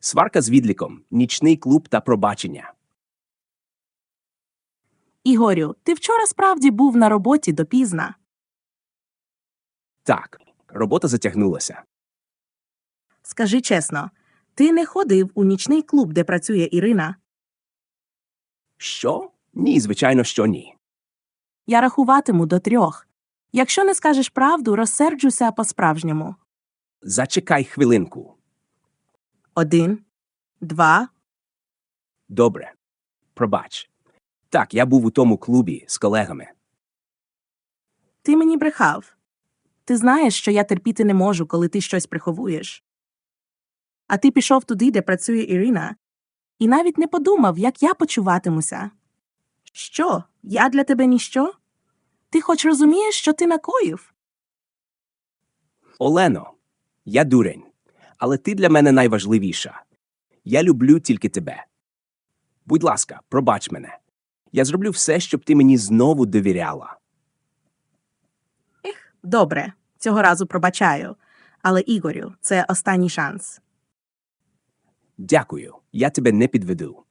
Сварка з відліком, нічний клуб та пробачення. Ігорю, ти вчора справді був на роботі допізна. Так, робота затягнулася. Скажи чесно, ти не ходив у нічний клуб, де працює Ірина. Що? Ні, звичайно, що ні. Я рахуватиму до трьох. Якщо не скажеш правду, розсерджуся по-справжньому. Зачекай хвилинку. Один, два. Добре. Пробач. Так, я був у тому клубі з колегами. Ти мені брехав. Ти знаєш, що я терпіти не можу, коли ти щось приховуєш. А ти пішов туди, де працює Ірина, і навіть не подумав, як я почуватимуся. Що? Я для тебе ніщо? Ти хоч розумієш, що ти накоїв? Олено, я дурень, але ти для мене найважливіша. Я люблю тільки тебе. Будь ласка, пробач мене. Я зроблю все, щоб ти мені знову довіряла. Добре, цього разу пробачаю. Але Ігорю, це останній шанс. Дякую, я тебе не підведу.